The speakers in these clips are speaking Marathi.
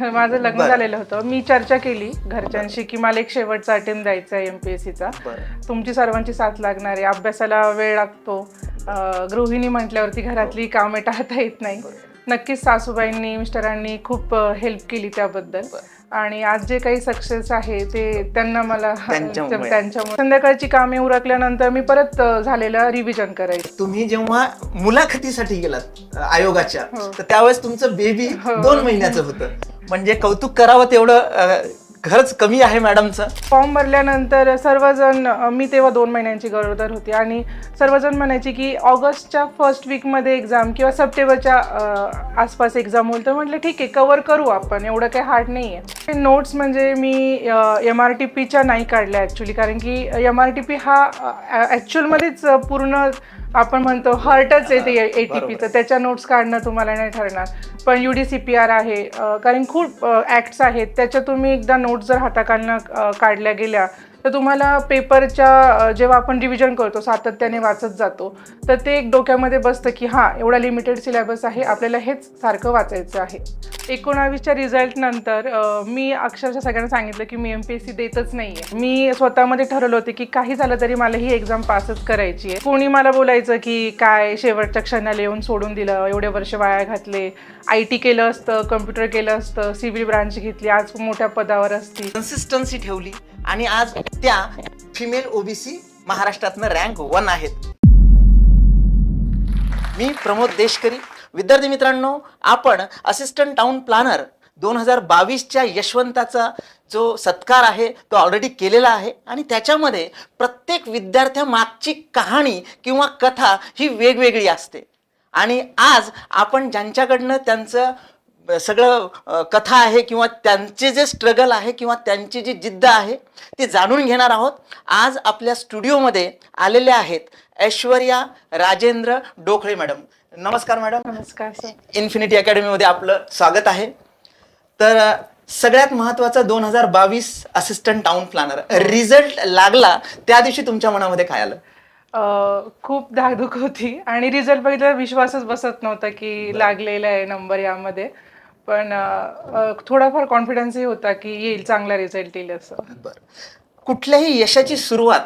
माझं लग्न बरं. झालेलं होतं. मी चर्चा केली घरच्यांशी की मला एक शेवटचा अटेम्प्ट द्यायचा आहे एमपीएससीचा बरं. तुमची सर्वांची साथ लागणार आहे. अभ्यासाला वेळ लागतो. अं, गृहिणी म्हटल्यावरती घरातली कामे टाळता येत नाही. नक्कीच सासूबाईंनी मिस्टरांनी खूप हेल्प केली त्याबद्दल. आणि आज जे काही सक्सेस आहे ते त्यांना मला त्यांच्यामुळे. त्यांच्यामुळे. संध्याकाळची कामे उरकल्यानंतर मी परत अं, झालेलं रिव्हिजन करायचं. तुम्ही जेव्हा मुलाखतीसाठी गेलात अ, आयोगाच्या हो. तर त्यावेळेस तुमचं बेबी हो. दोन महिन्याचं होतं. म्हणजे कौतुक करावं तेवढं खरंच कमी आहे मॅडमचं. फॉर्म भरल्यानंतर सर्वजण मी तेव्हा दोन महिन्यांची गरोदर होती आणि सर्वजण म्हणायचे की ऑगस्टच्या फर्स्ट वीकमध्ये एक्झाम किंवा सप्टेंबरच्या आसपास एक्झाम होईल. तर म्हटलं ठीक आहे कवर करू आपण. एवढं काही हार्ड नाही आहे. नोट्स म्हणजे मी एम आर टी पीच्या नाही काढल्या ॲक्च्युली कारण की एम आर टी पी हा ॲक्च्युअलमध्येच पूर्ण आपण म्हणतो हर्टच आहे ते ए टी पीचं त्याच्या नोट्स काढणं तुम्हाला नाही ठरणार. पण U D C P R आहे कारण खूप ॲक्ट्स आहेत. त्याच्या तुम्ही एकदा नोट्स जर हाताखालनं अ, काढल्या गेल्या तर तुम्हाला पेपरच्या जेव्हा आपण रिव्हिजन करतो सातत्याने वाचत जातो तर ते एक डोक्यामध्ये बसतं की हां एवढा लिमिटेड सिलेबस आहे आपल्याला हेच सारखं वाचायचं आहे. एकोणावीसच्या रिझल्ट नंतर मी अक्षरशः सगळ्यांना सांगितलं की मी एम पी एस सी देतच नाही आहे मी स्वतःमध्ये ठरवलं होते की काही झालं तरी मला ही एक्झाम पासच करायची आहे. कोणी मला बोलायचं की काय शेवटच्या क्षणाला येऊन सोडून दिलं एवढे वर्ष वाया घातले आय टी केलं असतं कम्प्युटर केलं असतं सिव्हिल ब्रांच घेतली आज मोठ्या पदावर असती. कन्सिस्टन्सी ठेवली. आणि आज त्या फिमेल ओबीसी महाराष्ट्रातनं रँक वन आहेत. मी प्रमोद देशकरी. विद्यार्थी मित्रांनो आपण असिस्टंट टाउन प्लॅनर दोन हजार बावीसच्या यशवंताचा जो सत्कार आहे तो ऑलरेडी केलेला आहे आणि त्याच्यामध्ये प्रत्येक विद्यार्थ्यामागची कहाणी किंवा कथा ही वेगवेगळी असते. आणि आज आपण ज्यांच्याकडनं त्यांचं सगळं कथा आहे किंवा त्यांचे जे स्ट्रगल आहे किंवा त्यांची जी जिद्द आहे ती जाणून घेणार आहोत. आज आपल्या स्टुडिओमध्ये आलेले आहेत ऐश्वर्या राजेंद्र डोखळे मॅडम. नमस्कार मॅडम. नमस्कार सर इन्फिनिटी अकॅडमीमध्ये आपलं स्वागत आहे. तर सगळ्यात महत्त्वाचा दोन हजार बावीस असिस्टंट टाउन प्लॅनर रिझल्ट लागला त्या दिवशी तुमच्या मनामध्ये काय आलं? अ, खूप धाकधूक होती. आणि रिझल्ट बघितल्यावर विश्वासच बसत नव्हता की लागलेला आहे नंबर यामध्ये. पण थोडाफार कॉन्फिडन्सही होता की येईल चांगला रिझल्ट येईल असं. बरं. कुठल्याही यशाची सुरुवात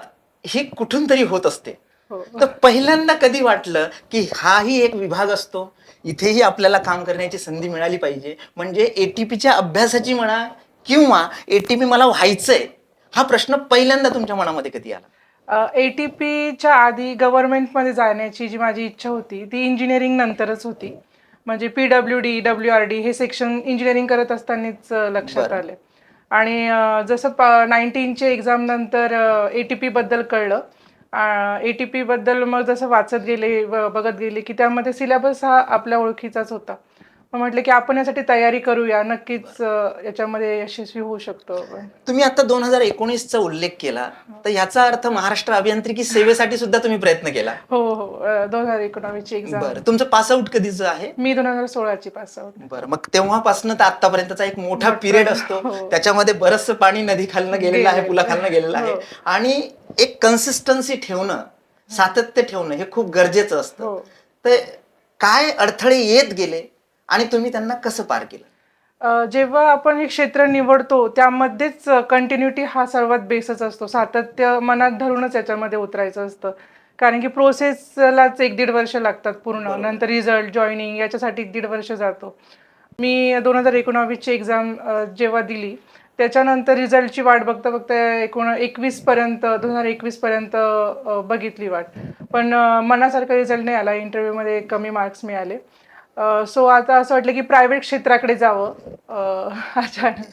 ही कुठून तरी होत असते. हो. तर पहिल्यांदा कधी वाटलं की हाही एक विभाग असतो? इथेही आपल्याला काम करण्याची संधी मिळाली पाहिजे. म्हणजे एटीपीच्या अभ्यासाची म्हणा किंवा एटीपी मला व्हायचंय हा प्रश्न पहिल्यांदा तुमच्या मनामध्ये कधी आला? ए टी पीच्या आधी गव्हर्नमेंटमध्ये जाण्याची जी माझी इच्छा होती ती इंजिनिअरिंग नंतरच होती. म्हणजे P W D W R D हे सेक्शन इंजिनिअरिंग करत असतानाच लक्षात. आले. आणि जसं प नाईन्टीनचे एक्झाम नंतर ए टी पीबद्दल कळलं. ए टी पीबद्दल मग जसं वाचत गेले बघत गेले की त्यामध्ये सिलेबस हा आपल्या ओळखीचाच होता. म्हटलं की आपण यासाठी तयारी करूया. नक्कीच याच्यामध्ये यशस्वी होऊ शकतो आपण. तुम्ही आता दोन हजार एकोणीसचा उल्लेख केला. तर याचा अर्थ महाराष्ट्र अभियांत्रिकी सेवेसाठी सुद्धा तुम्ही प्रयत्न केला. हो हो. दोन हजार एकोणावीसची एक्झाम बरं. तुमचं पासआउट कधीचं आहे? मी दोन हजार सोळाची पास आउट बरं. मग तेव्हापासून तर आतापर्यंतचा एक मोठा पिरियड असतो. हो. त्याच्यामध्ये बरंचसं पाणी नदी खालनं गेलेलं आहे. पुलाखालनं गेलेलं आहे. हो. आणि एक कन्सिस्टन्सी ठेवणं सातत्य ठेवणं हे खूप गरजेचं असतं. हो. तर काय अडथळे येत गेले? आणि तुम्ही त्यांना कसं पार केलं? जेव्हा आपण हे क्षेत्र निवडतो त्यामध्येच कंटिन्युटी हा सर्वात बेसच असतो. सातत्य मनात धरूनच याच्यामध्ये उतरायचं असतं. कारण की प्रोसेसलाच एक दीड वर्ष लागतात पूर्ण. नंतर रिझल्ट जॉईनिंग याच्यासाठी एक दीड वर्ष जातो. मी दोन हजार एकोणावीसची एक्झाम जेव्हा दिली त्याच्यानंतर रिझल्टची वाट बघता बघता एकोण एकवीसपर्यंत दोन हजार एकवीसपर्यंत बघितली वाट. पण मनासारखा रिझल्ट नाही आला. इंटरव्ह्यूमध्ये कमी मार्क्स मिळाले. सो आता असं वाटलं की प्रायव्हेट क्षेत्राकडे जावं अचानक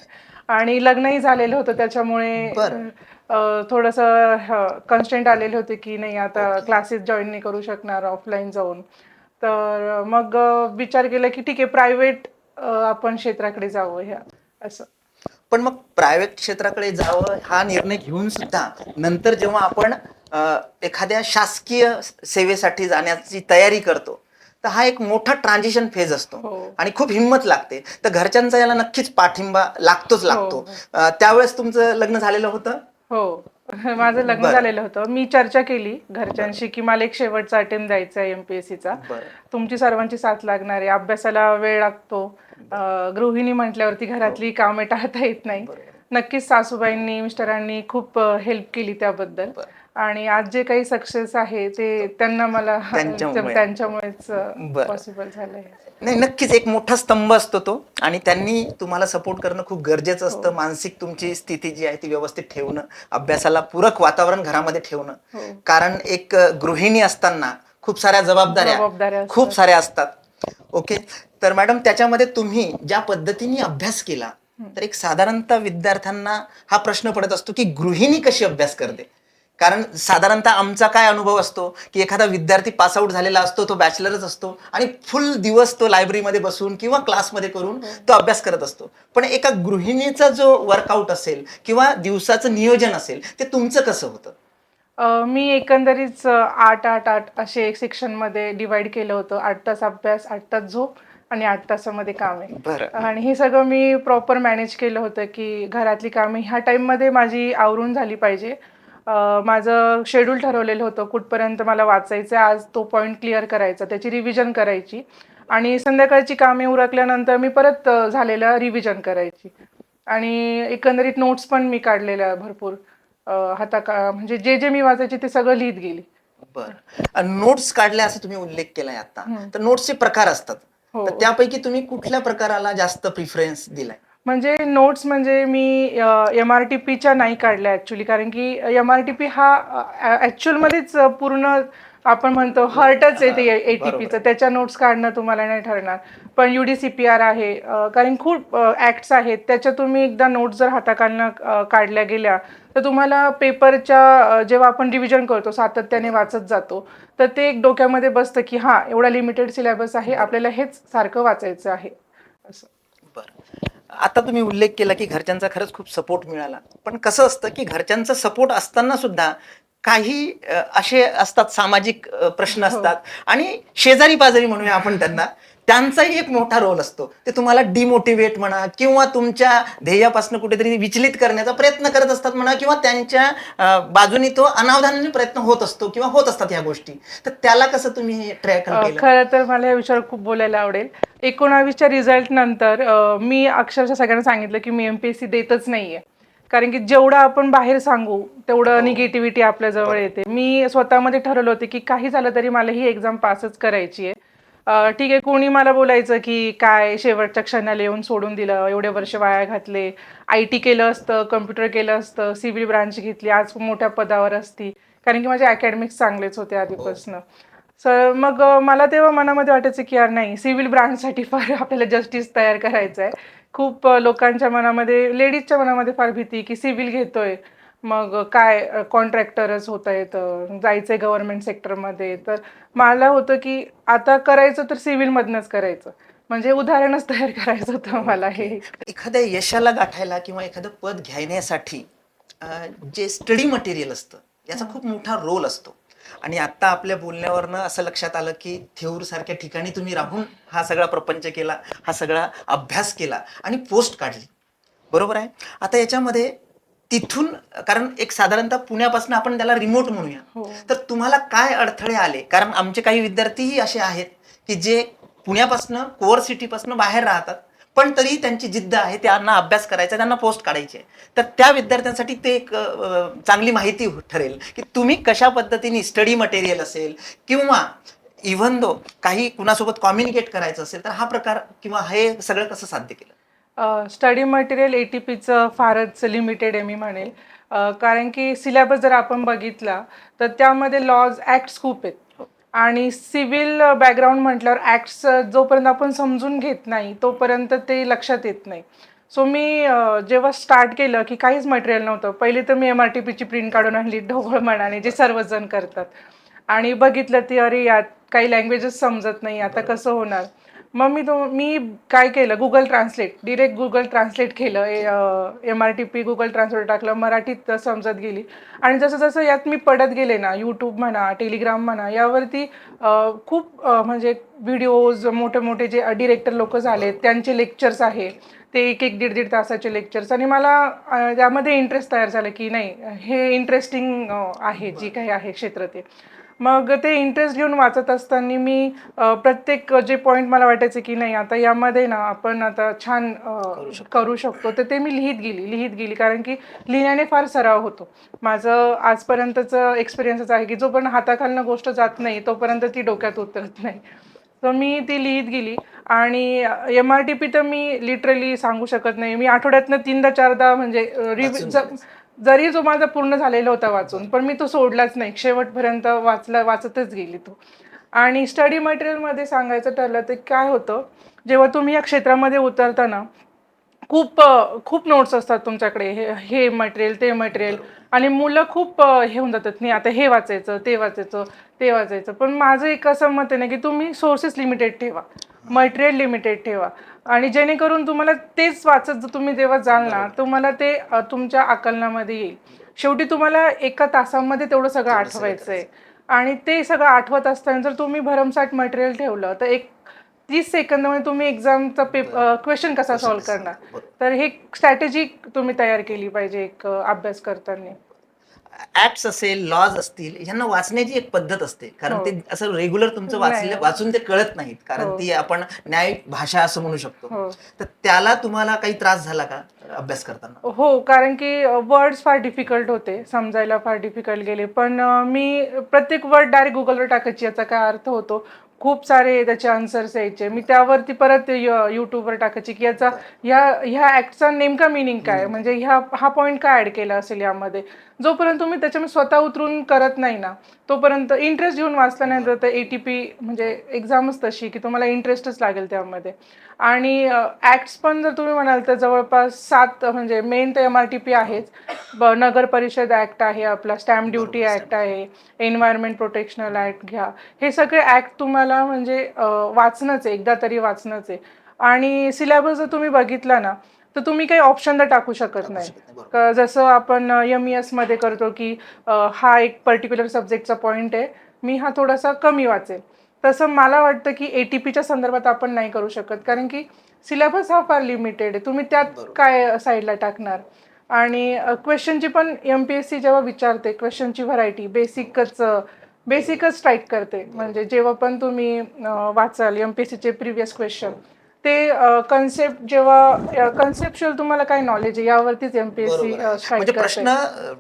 आणि लग्नही झालेलं होतं त्याच्यामुळे थोडंसं कन्स्टंट आलेले होते की नाही आता क्लासेस जॉईन नाही करू शकणार ऑफलाईन जाऊन. तर मग विचार केला की ठीक आहे प्रायव्हेट आपण क्षेत्राकडे जावं ह्या असं. पण मग प्रायव्हेट क्षेत्राकडे जावं हा निर्णय घेऊन सुद्धा नंतर जेव्हा आपण एखाद्या शासकीय सेवेसाठी जाण्याची तयारी करतो तर हा एक मोठा ट्रान्झिशन फेज असतो. हो. आणि खूप हिंमत लागते. तर घरच्यांचा याला नक्कीच पाठिंबा लागतोच लागतो. हो. अ, त्यावेळेस तुमचं लग्न झालेलं होतं? हो. माझं लग्न. झालेलं होतं. मी चर्चा केली घरच्यांशी की मला एक शेवटचा अटेम्प्ट द्यायचा आहे एमपीएससीचा तुमची सर्वांची साथ लागणार आहे. अभ्यासाला वेळ लागतो. गृहिणी म्हटल्यावरती घरातली कामे टाळता येत नाही. नक्कीच सासूबाईंनी मिस्टरांनी खूप हेल्प केली त्याबद्दल. आणि आज जे काही सक्सेस आहे ते त्यांना मला त्यांच्यामुळे. त्यांच्यामुळेच बरं. पॉसिबल झालंय नाही नक्कीच एक मोठा स्तंभ असतो तो आणि त्यांनी तुम्हाला सपोर्ट करणं खूप गरजेचं असतं मानसिक तुमची स्थिती जी आहे ती व्यवस्थित ठेवणं अभ्यासाला पूरक वातावरण घरामध्ये ठेवणं हो. कारण एक अ, गृहिणी असताना खूप साऱ्या जबाबदाऱ्या जबाबदाऱ्या असतात. खूप साऱ्या असतात ओके तर मॅडम त्याच्यामध्ये तुम्ही ज्या पद्धतीने अभ्यास केला तर एक साधारणतः विद्यार्थ्यांना हा प्रश्न पडत असतो की गृहिणी कशी अभ्यास करते कारण साधारणतः आमचा काय अनुभव असतो की एखादा विद्यार्थी पासआउट झालेला असतो तो बॅचलरच असतो आणि फुल दिवस तो लायब्ररीमध्ये बसून किंवा क्लासमध्ये करून तो अभ्यास करत असतो. पण एका गृहिणीचा जो वर्कआउट असेल किंवा दिवसाचं नियोजन असेल ते तुमचं कसं होतं? मी एकंदरीत आठ आठ आठ असे एक सेक्शनमध्ये डिवाइड केलं होतं. आठ तास अभ्यास आठ तास झोप आणि आठ तासामध्ये काम. आहे आणि हे सगळं मी प्रॉपर मॅनेज केलं होतं की घरातली कामे ह्या टाईममध्ये माझी आवरून झाली पाहिजे. माझं शेड्यूल ठरवलेलं होतं कुठपर्यंत मला वाचायचं आज तो पॉईंट क्लिअर करायचा त्याची रिव्हिजन करायची. आणि संध्याकाळची कामे उरकल्यानंतर मी परत झालेलं रिव्हिजन करायची. आणि एकंदरीत नोट्स पण मी काढलेल्या भरपूर अ, हाताका म्हणजे जे जे मी वाचायचे ते सगळं लिहित गेली. बरं. नोट्स काढल्या असं तुम्ही उल्लेख केलाय आता. तर नोट्सचे प्रकार असतात. हो. त्यापैकी तुम्ही कुठल्या प्रकाराला जास्त प्रिफरन्स दिलाय? म्हणजे नोट्स म्हणजे मी एम आर टी पीच्या नाही काढल्या ॲक्च्युली कारण की एम आर टी पी हा ॲक्च्युअलमध्येच पूर्ण आपण म्हणतो हर्टच आहे ते ए टी. पीचं त्याच्या नोट्स काढणं तुम्हाला नाही ठरणार. पण U D C P R आहे कारण खूप ॲक्ट्स आहेत. त्याच्या तुम्ही एकदा नोट्स जर हाताखालनं अ, काढल्या गेल्या तर तुम्हाला पेपरच्या जेव्हा आपण रिव्हिजन करतो सातत्याने वाचत जातो तर ते एक डोक्यामध्ये बसतं की हां एवढा लिमिटेड सिलेबस आहे आपल्याला हेच सारखं वाचायचं आहे. असं. बरं. आता तुम्ही उल्लेख केला की घरच्यांचा खरंच खूप सपोर्ट मिळाला. पण कसं असतं की घरच्यांचा सपोर्ट असताना सुद्धा काही असे असतात सामाजिक प्रश्न असतात. आणि शेजारी पाजारी म्हणूया आपण त्यांना त्यांचाही एक मोठा रोल असतो. ते तुम्हाला डिमोटिवेट म्हणा किंवा तुमच्या ध्येयापासून कुठेतरी विचलित करण्याचा प्रयत्न करत असतात म्हणा किंवा त्यांच्या बाजूनी तो अनावधानाने प्रयत्न होत असतो किंवा होत असतात ह्या गोष्टी. तर त्याला कसं तुम्ही ट्रॅक खरं तर मला या विषयावर खूप बोलायला आवडेल. एकोणावीसच्या रिझल्ट नंतर अ, मी अक्षरशः सगळ्यांना सांगितलं की मी एमपीएससी देतच नाहीये. कारण की जेवढं आपण बाहेर सांगू तेवढं निगेटिव्हिटी आपल्या जवळ येते. मी स्वतःमध्ये ठरवलं होतं की काही झालं तरी मला ही एक्झाम पासच करायची आहे. ठीक आहे कोणी मला बोलायचं की काय शेवटच्या क्षणाला येऊन सोडून दिलं एवढे वर्ष वाया घातले. आय टी केलं असतं कम्प्युटर केलं असतं सिव्हिल ब्रांच घेतली आज मोठ्या पदावर असती. कारण की माझे अकॅडमिक्स चांगलेच होते आधीपासून. सर मग मला तेव्हा मनामध्ये वाटायचं की यार नाही सिव्हिल ब्रांचसाठी फार आपल्याला जस्टिस तयार करायचं आहे खूप लोकांच्या मनामध्ये लेडीजच्या मनामध्ये फार भीती की सिव्हिल घेतोय. मग काय कॉन्ट्रॅक्टरच होता येतं जायचंय गव्हर्नमेंट सेक्टरमध्ये तर मला होतं की आता करायचं तर सिव्हिलमधनंच करायचं. म्हणजे उदाहरणच तयार करायचं होतं मला हे. एखाद्या यशाला गाठायला किंवा एखादं पद घेण्यासाठी जे स्टडी मटेरियल असतं याचा खूप मोठा रोल असतो. आणि आता आपल्या बोलण्यावरनं असं लक्षात आलं की थेऊर सारख्या ठिकाणी तुम्ही राहून हा सगळा प्रपंच केला हा सगळा अभ्यास केला आणि पोस्ट काढली. बरोबर आहे? आता याच्यामध्ये तिथून कारण एक साधारणतः पुण्यापासून आपण त्याला रिमोट म्हणूया. हो. तर तुम्हाला काय अडथळे आले? कारण आमचे काही विद्यार्थीही असे आहेत की जे पुण्यापासनं कोअर सिटीपासनं बाहेर राहतात. पण तरी त्यांची जिद्द आहे त्यांना अभ्यास करायचा आहे, त्यांना पोस्ट काढायची आहे. तर त्या विद्यार्थ्यांसाठी ते एक चांगली माहिती हो- ठरेल की तुम्ही कशा पद्धतीने स्टडी मटेरियल असेल किंवा इव्हन दो काही कुणासोबत कॉम्युनिकेट करायचं असेल तर हा प्रकार किंवा हे सगळं कसं साध्य केलं? स्टडी मटेरियल ए टी पीचं फारच लिमिटेड आहे मी म्हणेल. कारण की सिलेबस जर आपण बघितला तर त्यामध्ये लॉज ॲक्ट्स खूप आहेत. आणि सिव्हिल बॅकग्राऊंड म्हटल्यावर ॲक्ट्स जोपर्यंत आपण समजून घेत नाही तोपर्यंत ते लक्षात येत नाही. सो मी जेव्हा स्टार्ट केलं की काहीच मटेरियल नव्हतं. पहिले तर मी एम आर टी पीची प्रिंट काढून आणली ढोबळ मनाने जे सर्वजण करतात. आणि बघितलं ती अरे यात काही लँग्वेजेस समजत नाही आता कसं होणार? मग मी तो मी काय केलं? Google translate direct Google translate केलं. M R T P Google translate टाकलं. मराठीत समजत गेली. आणि जसं जसं यात मी पडत गेले ना यूट्यूब म्हणा टेलिग्राम म्हणा यावरती खूप म्हणजे व्हिडिओज मोठे मोठे जे डिरेक्टर लोक झाले त्यांचे लेक्चर्स आहे. ते एक एक दीड दीड तासाचे लेक्चर्स आणि मला त्यामध्ये इंटरेस्ट तयार झाला की नाही हे इंटरेस्टिंग आहे जी काही आहे क्षेत्र ते. मग ते इंटरेस्ट घेऊन वाचत असताना मी प्रत्येक जे पॉईंट मला वाटायचे की नाही आता यामध्ये ना आपण आता छान करू शकतो. तर ते मी लिहित गेली लिहित गेली. कारण की लिहिण्याने फार सराव होतो. माझं आजपर्यंतचं एक्सपिरियन्सच आहे की जोपर्यंत हाताखालनं गोष्ट जात नाही तोपर्यंत ती डोक्यात उतरत नाही. तर मी ती लिहित गेली. आणि एम आर टी पी तर मी लिटरली सांगू शकत नाही. मी आठवड्यातनं तीनदा चारदा म्हणजे रिव्हि- जरी जो माझा पूर्ण झालेला होता वाचून पण मी तो सोडलाच नाही. शेवटपर्यंत वाचला वाचतच गेली तो. आणि स्टडी मटेरियलमध्ये सांगायचं ठरलं तर काय होतं जेव्हा तुम्ही या क्षेत्रामध्ये उतरता ना खूप खूप नोट्स असतात तुमच्याकडे. हे हे मटेरियल ते मटेरियल आणि मुलं खूप हे होऊन जातात नाही आता हे वाचायचं ते वाचायचं ते वाचायचं. पण माझं एक असं मत आहे ना की तुम्ही सोर्सेस लिमिटेड ठेवा. मटेरियल लिमिटेड ठेवा. आणि जेणेकरून तुम्हाला तेच वाचत जर तुम्ही जेव्हा जाल ना तुम्हाला ते अ, तुमच्या आकलनामध्ये येईल. शेवटी तुम्हाला एका तासामध्ये तेवढं सगळं आठवायचं आहे. आणि ते सगळं आठवत असताना जर तुम्ही भरमसाठ मटेरियल ठेवलं तर एक तीस सेकंदामध्ये तुम्ही एक्झामचा पेपर क्वेश्चन कसा सॉल्व्ह करणार? तर हे स्ट्रॅटेजी तुम्ही तयार केली पाहिजे एक अ, अभ्यास करताना. ऍक्ट्स असेल लॉज असतील ह्यांना वाचण्याची एक पद्धत असते. कारण हो. ते असं रेग्युलर तुमचं वाचलं. वाचून ते कळत नाहीत. कारण हो. ती आपण न्याय भाषा असं म्हणू शकतो. हो. तर त्याला तुम्हाला काही त्रास झाला का अभ्यास करताना? हो कारण की वर्ड्स फार डिफिकल्ट होते समजायला फार डिफिकल्ट गेले. पण मी प्रत्येक वर्ड डायरेक्ट गुगलवर टाकायची याचा काय अर्थ होतो? खूप सारे त्याचे आन्सर्स यायचे. मी त्यावरती परत यूट्यूबवर टाकायची की याचा ह्या ह्या ॲक्टचा नेमका मिनिंग काय? म्हणजे ह्या हा पॉईंट काय ॲड केला असेल यामध्ये? जोपर्यंत तुम्ही त्याच्यामध्ये स्वतः उतरून करत नाही ना तोपर्यंत इंटरेस्ट घेऊन वाचला नाही तर ए टी पी म्हणजे एक्झामच तशी की तुम्हाला इंटरेस्टच लागेल त्यामध्ये. आणि ॲक्ट्स पण जर तुम्ही म्हणाल तर जवळपास सात म्हणजे मेन तर एम आर टी पी आहेच. ब नगर परिषद ॲक्ट आहे आपला स्टॅम्प ड्युटी ॲक्ट आहे एन्व्हायरमेंट प्रोटेक्शनल ॲक्ट घ्या. हे सगळे ॲक्ट तुम्हाला म्हणजे वाचणंच आहे एकदा तरी वाचणंच आहे. आणि सिलेबस जर तुम्ही बघितला ना तर तुम्ही काही ऑप्शन तर टाकू शकत नाही. जसं आपण एम ई एसमध्ये करतो की हा एक पर्टिक्युलर सब्जेक्टचा पॉईंट आहे मी हा थोडासा कमी वाचेल. तसं मला वाटतं की ए टी पीच्या संदर्भात आपण नाही करू शकत कारण की सिलेबस हा फार लिमिटेड आहे. तुम्ही त्यात काय साईडला टाकणार? आणि क्वेश्चनची पण एम पी एस सी जेव्हा विचारते क्वेश्चनची व्हरायटी बेसिकच बेसिकच स्ट्राईक करते. म्हणजे जेव्हा पण तुम्ही वाचाल एम पी एस सीचे प्रिव्हियस क्वेश्चन ते कन्सेप्ट जेव्हा कन्सेप्च्युअल तुम्हाला काय नॉलेज आहे यावरतीच एम पी एस सी बरोबर आहे. स्ट्राईक म्हणजे प्रश्न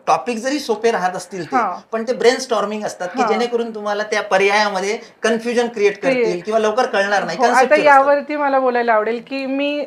टॉपिक जरी सोपे राहत असतील. पण ते ब्रेन स्टॉर्मिंग असतात की. जेणेकरून तुम्हाला त्या पर्यायामध्ये कन्फ्युजन क्रिएट करतील किंवा लवकर कळणार नाही हो, आता. यावरती मला बोलायला आवडेल की मी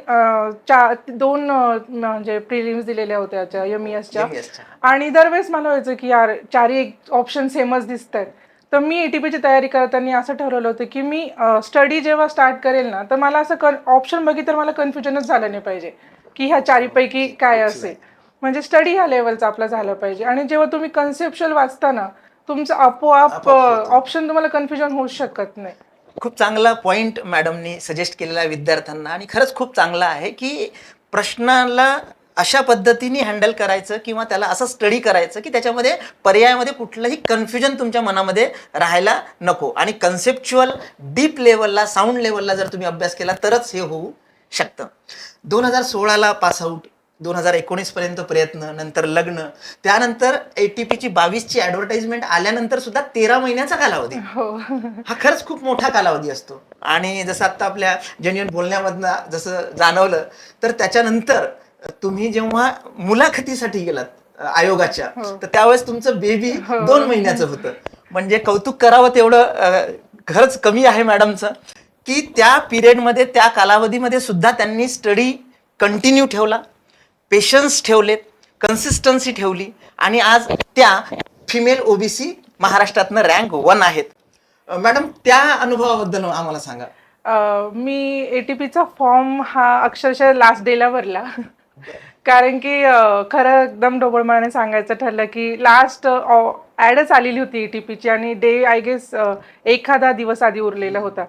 दोन म्हणजे प्रिलिम्स दिलेल्या होत्या एम ई एसच्या MES च्या. आणि दरवेळेस मला व्हायचं की यार चारही ऑप्शन सेमच दिसत आहेत तर मी एटीपीची तयारी करताना असं ठरवलं होतं की मी स्टडी जेव्हा स्टार्ट करेल ना तर मला असं कन ऑप्शन बघितलं मला कन्फ्युजनच झालं नाही पाहिजे की ह्या चारीपैकी काय असेल. म्हणजे स्टडी ह्या लेवलचा आपला झालं पाहिजे. आणि जेव्हा तुम्ही कन्सेप्च्युअल वाचता ना तुमचं आपोआप ऑप्शन तुम्हाला कन्फ्युजन होऊ शकत नाही. खूप चांगला पॉइंट मॅडमनी सजेस्ट केलेला आहे विद्यार्थ्यांना. आणि खरंच खूप चांगला आहे की प्रश्नाला अशा पद्धतीने हँडल करायचं किंवा त्याला असं स्टडी करायचं की त्याच्यामध्ये पर्यायामध्ये कुठलंही कन्फ्युजन तुमच्या मनामध्ये राहायला नको. आणि कन्सेप्च्युअल डीप लेवलला साऊंड लेवलला जर तुम्ही अभ्यास केला तरच हे होऊ शकतं. दोन हजार सोळाला पासआउट दोन हजार एकोणीसपर्यंत प्रयत्न नंतर लग्न त्यानंतर ए टी पीची बावीसची ॲडव्हर्टाइजमेंट आल्यानंतर सुद्धा तेरा महिन्याचा कालावधी. हो. हा खरंच खूप मोठा कालावधी असतो. आणि जसं आता आपल्या जेन्युअन बोलण्यामधनं जसं जाणवलं तर त्याच्यानंतर तुम्ही जेव्हा मुलाखतीसाठी गेलात आयोगाच्या तर त्यावेळेस तुमचं बेबी दोन महिन्याचं होतं. म्हणजे कौतुक करावं तेवढं अ, खरंच कमी आहे मॅडमचं की त्या पिरियडमध्ये त्या कालावधीमध्ये सुद्धा त्यांनी स्टडी कंटिन्यू ठेवला पेशन्स ठेवलेत कन्सिस्टन्सी ठेवली आणि आज त्या फिमेल ओबीसी महाराष्ट्रातनं रँक वन आहेत. अ, मॅडम त्या अनुभवाबद्दल आम्हाला सांगा. अ, मी एटीपीचा फॉर्म हा अक्षरशः लास्ट डेला भरला. कारण की खरं एकदम ढोबळमाने सांगायचं ठरलं की लास्ट ॲडच आलेली होती एटीपीची आणि डे आय गेस एखादा दिवस आधी उरलेला होता.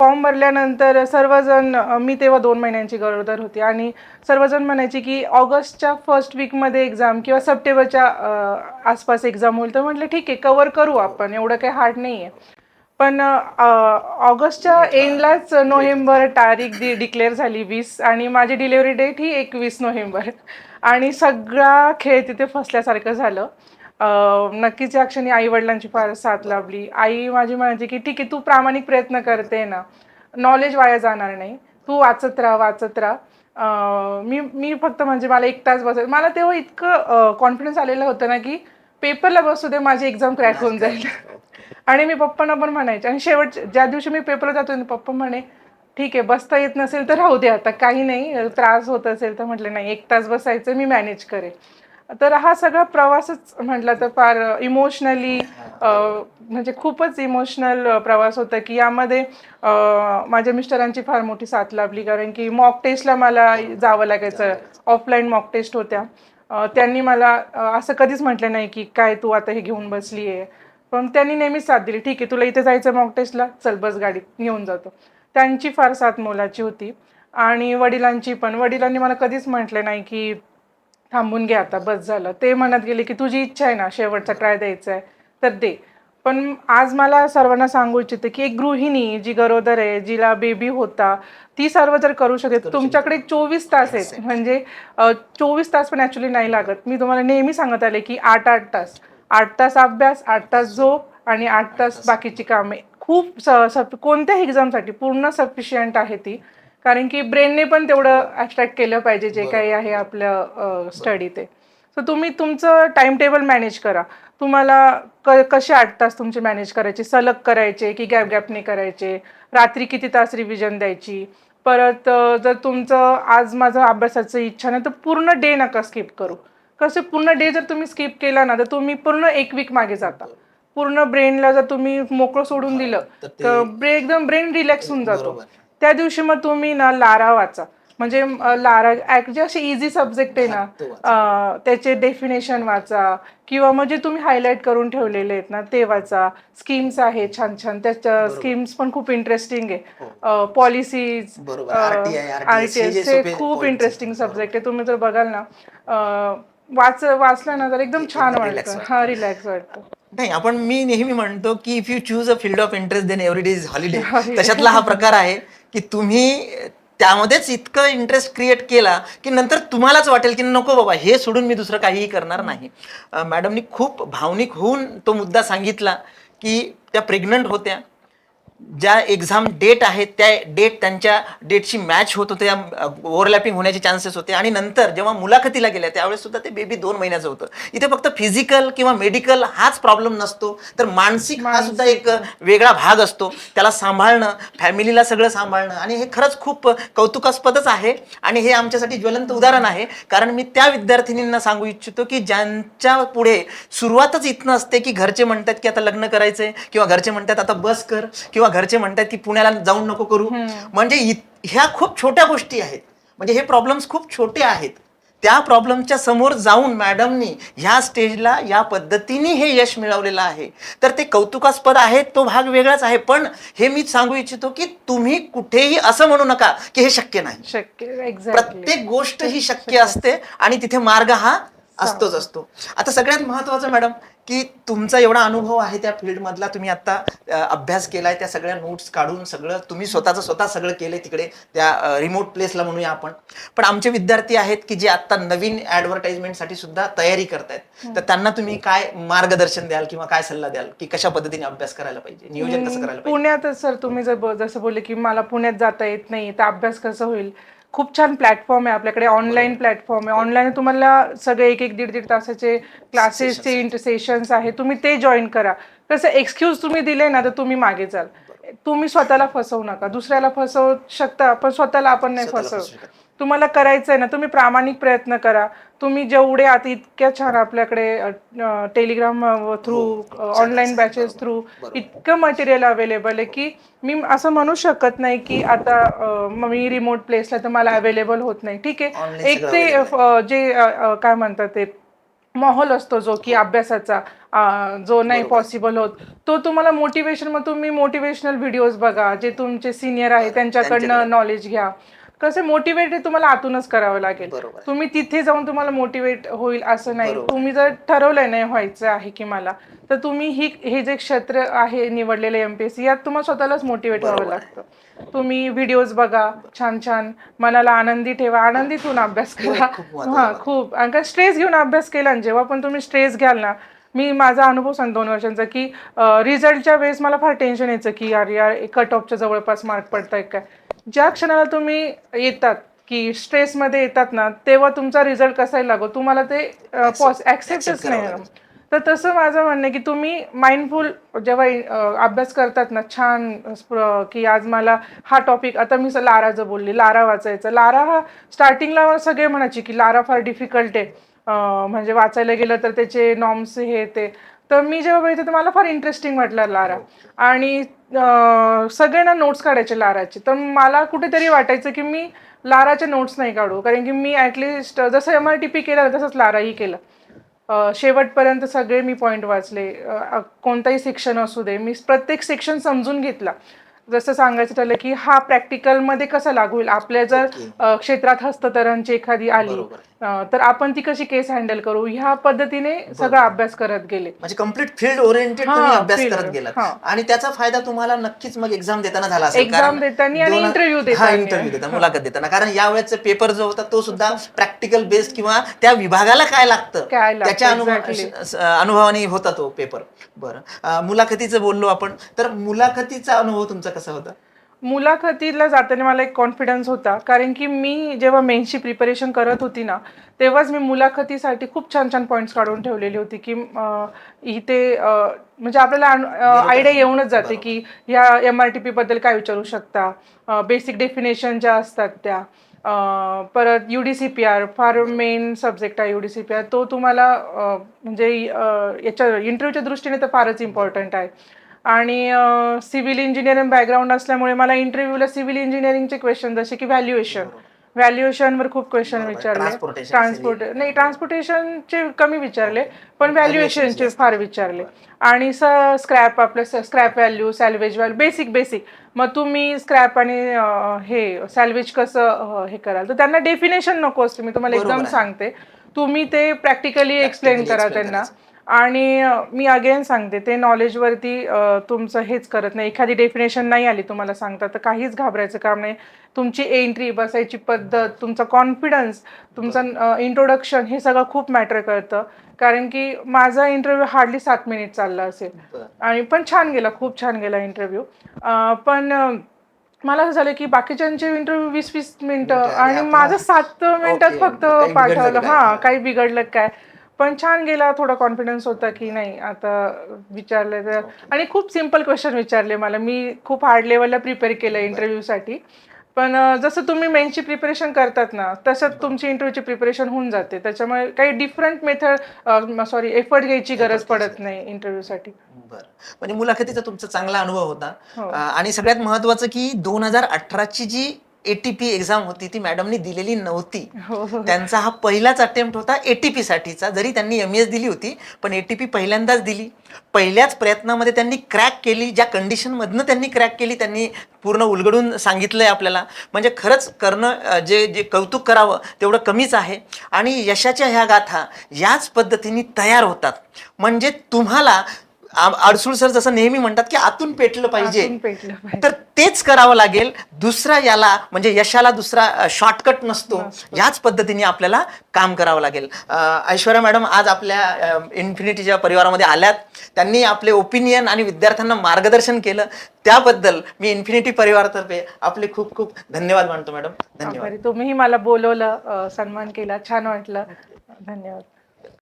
फॉर्म भरल्यानंतर सर्वजण मी तेव्हा दोन महिन्यांची गरोदर होती आणि सर्वजण म्हणायचे की ऑगस्टच्या फर्स्ट वीकमध्ये एक्झाम किंवा सप्टेंबरच्या आसपास एक्झाम होईल तर म्हटलं ठीक आहे कवर करू आपण एवढं काही हार्ड नाही आहे पण ऑगस्टच्या एंडलाच नोव्हेंबर तारीख दि डिक्लेअर झाली वीस आणि माझी डिलिव्हरी डेट ही एकवीस नोव्हेंबर. आणि सगळा खेळ तिथे फसल्यासारखं झालं. नक्कीच या क्षणी आई वडिलांची फार साथ लाभली. आई माझी म्हणायची की ठीक आहे तू प्रामाणिक प्रयत्न करते ना. नॉलेज वाया जाणार नाही. तू वाचत राहा वाचत राहा. मी मी फक्त म्हणजे मला एक तास बसेल मला तेव्हा इतकं कॉन्फिडन्स आलेलं होतं ना की पेपरला बसू दे माझी एक्झाम क्रॅक होऊन जाईल. आणि मी पप्पांना पण म्हणायचे. आणि शेवट ज्या दिवशी मी पेपरला जातो पप्पा म्हणे ठीक आहे बसता येत नसेल तर राहू दे आता काही नाही त्रास होत असेल तर म्हटलं नाही एक तास बसायचं मी मॅनेज करेन. तर हा सगळा प्रवासच म्हटला तर फार इमोशनली म्हणजे खूपच इमोशनल प्रवास होता की यामध्ये माझ्या मिस्टरांची फार मोठी साथ लाभली. कारण की मॉक टेस्टला मला जावं लागायचं. ऑफलाईन मॉक टेस्ट होत्या. त्यांनी मला असं कधीच म्हटलं नाही की काय तू आता हे घेऊन बसली आहे पण त्यांनी नेहमीच साथ दिली. ठीक आहे तुला इथे जायचं मॉक टेस्टला? चल बस गाडीत. घेऊन जातो. त्यांची फार साथ मोलाची होती. आणि वडिलांची पण. वडिलांनी मला कधीच म्हटलं नाही की थांबून घे आता बस झालं. ते म्हणत गेले की तुझी इच्छा आहे ना शेवटचा ट्राय द्यायचा आहे तर दे. पण आज मला सर्वांना सांगू इच्छिते की एक गृहिणी जी गरोदर आहे जिला बेबी होता ती सर्व जर करू शकते तुमच्याकडे चोवीस तास आहेत. म्हणजे चोवीस तास पण ॲक्च्युली नाही लागत. मी तुम्हाला नेहमी सांगत आले की आठ आठ तास. आठ तास अभ्यास आठ तास झोप आणि आठ तास बाकीची कामे. खूप स सफ कोणत्याही एक्झामसाठी पूर्ण सफिशियंट आहे ती. कारण की ब्रेनने पण तेवढं अट्रॅक्ट केलं पाहिजे जे काही आहे आपलं स्टडी ते. सो तुम्ही तुमचं टाइम टेबल मॅनेज करा. तुम्हाला क कसे आठ तास तुमचे मॅनेज करायचे? सलग करायचे की गॅप गॅपने करायचे? रात्री किती तास रिव्हिजन द्यायची? परत जर तुमचं आज माझं अभ्यासाचं इच्छा नाही तर पूर्ण डे नका स्किप करू. कसं पूर्ण डे जर तुम्ही स्किप केला ना तर तुम्ही पूर्ण एक वीक मागे जाता. पूर्ण ब्रेनला जर तुम्ही मोकळं सोडून दिलं तर ब्रे एकदम ब्रेन रिलॅक्स होऊन जातो. त्या दिवशी मग तुम्ही ना लारा वाचा. म्हणजे लारा जे असे इझी सब्जेक्ट आहे ना त्याचे डेफिनेशन वाचा. किंवा मग जे तुम्ही हायलाईट करून ठेवलेले आहेत ना ते वाचा. स्कीम्स आहेत छान छान. त्याच्या स्कीम्स पण खूप इंटरेस्टिंग आहे. पॉलिसीज हे जे ते सोपे खूप इंटरेस्टिंग सब्जेक्ट आहे. तुम्ही जर बघाल ना वाच वाचलं ना तर एकदम छान वाटतं. हा रिलॅक्स वाटतं. नाही आपण मी नेहमी म्हणतो की if you choose a field of interest then every day is holiday तशातला हा प्रकार आहे की तुम्ही त्यामध्येच इतकं इंटरेस्ट क्रिएट केला की नंतर तुम्हालाच वाटेल की नको बाबा हे सोडून मी दुसरं काहीही करणार नाही. मॅडमनी खूप भावनिक होऊन तो मुद्दा सांगितला की त्या प्रेग्नंट होत्या. ज्या एक्झाम डेट आहेत त्या डेट त्यांच्या डेटशी मॅच होत होत्या ओव्हरलॅपिंग होण्याचे चान्सेस होते. आणि नंतर जेव्हा मुलाखतीला गेल्या त्यावेळेस सुद्धा ते बेबी दोन महिन्याचं होतं. इथे फक्त फिजिकल किंवा मेडिकल हाच प्रॉब्लेम नसतो. तर मानसिक हा सुद्धा एक वेगळा भाग असतो. त्याला सांभाळणं फॅमिलीला सगळं सांभाळणं. आणि हे खरंच खूप कौतुकास्पदच आहे. आणि हे आमच्यासाठी ज्वलंत उदाहरण आहे. कारण मी त्या विद्यार्थिनींना सांगू इच्छितो की ज्यांच्या पुढे सुरुवातच इथनं असते की घरचे म्हणतात की आता लग्न करायचंय किंवा घरचे म्हणतात आता बस कर किंवा घरचे म्हणतात की पुण्याला जाऊन नको करू. म्हणजे ह्या खूप छोट्या गोष्टी आहेत. म्हणजे हे प्रॉब्लेम्स खूप छोटे आहेत. त्या प्रॉब्लेमच्या समोर जाऊन मॅडमनी ह्या स्टेजला या पद्धतीने हे यश मिळवलेलं आहे. तर ते कौतुकास्पद आहे तो भाग वेगळाच आहे. पण हे मी सांगू इच्छितो की तुम्ही कुठेही असं म्हणू नका की हे शक्य नाही. शक्य प्रत्येक गोष्ट ही शक्य असते आणि तिथे मार्ग हा असतोच असतो. आता सगळ्यात महत्वाचं मॅडम की तुमचा एवढा अनुभव आहे त्या फील्डमधला तुम्ही आता अ, अभ्यास केलाय त्या सगळ्या नोट्स काढून सगळं तुम्ही स्वतःचं स्वतः सगळं केलंय तिकडे त्या रिमोट प्लेसला म्हणूया आपण. पण आमचे विद्यार्थी आहेत की जे आता नवीन ऍडव्हर्टाइजमेंटसाठी सुद्धा तयारी करतायत. तर त्यांना तुम्ही काय मार्गदर्शन द्याल किंवा काय सल्ला द्याल? की कशा पद्धतीने अभ्यास करायला पाहिजे? नियोजन कसं करायला पाहिजे पुण्यातच सर तुम्ही जर जसं बोलले की मला पुण्यात जाता येत नाही तर अभ्यास कसं होईल? खूप छान प्लॅटफॉर्म आहे आपल्याकडे ऑनलाईन प्लॅटफॉर्म आहे. ऑनलाईन तुम्हाला सगळे एक एक दीड दीड तासाचे क्लासेसचे सेशन्स आहे तुम्ही ते जॉईन करा. कसं एक्सक्यूज तुम्ही दिले ना तर तुम्ही मागे जाल. तुम्ही स्वतःला फसवू नका. दुसऱ्याला फसवू शकता पण स्वतःला आपण नाही फसवू. तुम्हाला करायचं आहे ना तुम्ही प्रामाणिक प्रयत्न करा. तुम्ही जेवढे आता इतक्या छान आपल्याकडे Telegram through online batches through इतकं मटेरियल अवेलेबल आहे की मी असं म्हणू शकत नाही की आता म- रिमोट प्लेसला तर मला अवेलेबल होत नाही. ठीक आहे? एक ते जे काय म्हणतात ते माहोल असतो जो की अभ्यासाचा अ, जो नाही पॉसिबल होत तो तुम्हाला मोटिवेशन मग तुम्ही मोटिवेशनल व्हिडिओज बघा जे तुमचे सिनियर आहे त्यांच्याकडनं नॉलेज घ्या. कसे मोटिवेट तुम्हाला आतूनच करावं लागेल बरोबर. तुम्ही तिथे जाऊन तुम्हाला मोटिवेट होईल असं नाही बरोबर. तुम्ही जर ठरवलंय नाही व्हायचं आहे की मला तर तुम्ही ही हे जे क्षेत्र आहे निवडलेलं एमपीएससी यात तुम्हाला स्वतःलाच मोटिवेट व्हावं बरोबर. लागतं तुम्ही व्हिडिओज बघा छान छान मनाला आनंदी ठेवा आनंदीत होऊन अभ्यास करा खूप महत्त्वाचं हा. खूप आणि का स्ट्रेस घेऊन अभ्यास केला ना जेव्हा पण तुम्ही स्ट्रेस घ्याल ना मी माझा अनुभव सांग दोन वर्षांचा की रिझल्टच्या वेळेस मला फार टेन्शन यायचं की यार यार कट ऑफच्या जवळपास मार्क पडताय काय? ज्या क्षणाला तुम्ही येतात की स्ट्रेसमध्ये येतात ना तेव्हा तुमचा रिझल्ट कसा लागो? तुम्हाला ते ऍक्सेप्टच करावं नाही. तर तसं माझं म्हणणं आहे की तुम्ही माइंडफुल जेव्हा अभ्यास करतात ना छान की आज मला हा टॉपिक आता मी लाराचं बोलली लारा वाचायचं. लारा हा स्टार्टिंगला सगळे म्हणायचे की लारा फार डिफिकल्ट आहे. म्हणजे वाचायला गेलं तर त्याचे नॉर्म्स हे ते. तर मी जेव्हा बघितलं तर मला फार इंटरेस्टिंग वाटलं लारा आणि अ, सगळ्यांना नोट्स काढायचे लाराचे तर मला कुठेतरी वाटायचं की मी लाराचे नोट्स नाही काढू. कारण की मी ॲटलिस्ट जसं एम आर टी पी केलं तसंच लाराही केलं. शेवटपर्यंत सगळे मी पॉईंट वाचले. कोणताही सेक्शन असू दे मी प्रत्येक सेक्शन समजून घेतला. जसं सांगायचं ठरलं की हा प्रॅक्टिकलमध्ये कसं लागू होईल आपल्या जर क्षेत्रात हस्ततरांची एखादी आली तर आपण ती कशी केस हँडल करू? ह्या पद्धतीने सगळा अभ्यास करत गेले. म्हणजे कंप्लीट फील्ड ओरिएंटेड तुम्ही अभ्यास करत गेलात. हा. आणि त्याचा फायदा तुम्हाला नक्कीच मग एक्झाम देताना झाला असेल कारण देताना आणि हा देताना. इंटरव्ह्यू देताना मुलाखत देताना. कारण यावेळेचा पेपर जो होता तो सुद्धा प्रॅक्टिकल बेस्ड किंवा त्या विभागाला काय लागतं? त्याच्या अनुभवाने होता तो पेपर बरं. मुलाखतीचं बोललो आपण. तर मुलाखतीचा अनुभव तुमचा कसा होता? मुलाखतीला जाताना मला एक कॉन्फिडन्स होता. कारण की मी जेव्हा मेन्सची प्रिपरेशन करत होती ना तेव्हाच मी मुलाखतीसाठी खूप छान छान पॉईंट्स काढून ठेवलेली होती की इथे म्हणजे आपल्याला आयडिया येऊनच जाते की ह्या एम आर टी पीबद्दल काय विचारू शकता. बेसिक डेफिनेशन ज्या असतात त्या. परत U D C P R फार मेन सब्जेक्ट आहे U D C P R तो तुम्हाला म्हणजे याच्या इंटरव्ह्यूच्या दृष्टीने तर फारच इम्पॉर्टंट आहे. आणि सिव्हिल इंजिनिअरिंग बॅकग्राऊंड असल्यामुळे मला इंटरव्ह्यूला सिव्हिल इंजिनिअरिंगचे क्वेश्चन जसे की व्हॅल्युएशन व्हॅल्युएशनवर खूप क्वेश्चन. विचारले. ट्रान्सपोर्ट नाही ट्रान्सपोर्टेशनचे कमी विचारले पण व्हॅल्युएशनचे फार विचारले. आणि स स्क्रॅप आपलं scrap value salvage value basic basic मग तुम्ही स्क्रॅप आणि हे सॅल्वेज कसं हे कराल? तर त्यांना डेफिनेशन नको असते मी तुम्हाला एकदम. सांगते. तुम्ही ते प्रॅक्टिकली एक्सप्लेन करा त्यांना. आणि मी अगेन सांगते ते नॉलेजवरती तुमचं हेच करत नाही. एखादी डेफिनेशन नाही आली तुम्हाला सांगता तर काहीच घाबरायचं काम नाही. तुमची एंट्री बसायची पद्धत तुमचा कॉन्फिडन्स तुमचं इंट्रोडक्शन हे सगळं खूप मॅटर करतं. कारण की माझा इंटरव्ह्यू हार्डली सात मिनिट चालला असेल. आणि पण छान गेला खूप छान गेला इंटरव्ह्यू पण मला असं झालं की बाकीच्यांचे इंटरव्ह्यू वीस वीस मिनिटं मिनिटं आणि माझं सात मिनिटात फक्त पाठवलं. हा? काही बिघडलं काय? पण छान गेला थोडा कॉन्फिडन्स होता की नाही आता विचारलं तर. आणि खूप सिंपल क्वेश्चन विचारले मला. मी खूप हार्ड लेवलला प्रिपेअर केलं इंटरव्ह्यूसाठी पण जसं तुम्ही मेन्सची प्रिपरेशन करतात ना तसं तुमची इंटरव्ह्यूची प्रिपरेशन होऊन जाते. त्याच्यामुळे काही डिफरंट मेथड सॉरी एफर्ट घ्यायची गरज पडत नाही इंटरव्ह्यूसाठी बरं. म्हणजे मुलाखतीचा तुमचा चांगला अनुभव होता. हो. आणि सगळ्यात महत्वाचं की दोन हजार अठराची जी एटीपी एक्झाम होती ती मॅडमनी दिलेली नव्हती. हो. त्यांचा हा पहिलाच अटेम्प्ट होता एटीपी साठीचा. जरी त्यांनी एम एस दिली होती पण एटीपी पहिल्यांदाच दिली. पहिल्याच प्रयत्नामध्ये त्यांनी क्रॅक केली. ज्या कंडिशनमधनं त्यांनी क्रॅक केली त्यांनी पूर्ण उलगडून सांगितलंय आपल्याला. म्हणजे खरंच करणं जे जे कौतुक करावं तेवढं कमीच आहे. आणि यशाच्या ह्या गाथा याच पद्धतीने तयार होतात. म्हणजे तुम्हाला अडसूळ सर जसं नेहमी म्हणतात की आतून पेटलं पाहिजे. आतून पेटलं पाहिजे. तर तेच करावं लागेल. दुसरा याला म्हणजे यशाला दुसरा शॉर्टकट नसतो. याच पद्धतीने आपल्याला काम करावं लागेल. अं, ऐश्वर्या मॅडम आज आपल्या इन्फिनिटीच्या परिवारामध्ये आल्यात. त्यांनी आपले ओपिनियन आणि विद्यार्थ्यांना मार्गदर्शन केलं. त्याबद्दल मी इन्फिनिटी परिवारातर्फे आपले खूप खूप धन्यवाद मानतो मॅडम. धन्यवाद. आभारी. तुम्हीही मला बोलवलं अं, सन्मान केला. छान वाटलं. धन्यवाद.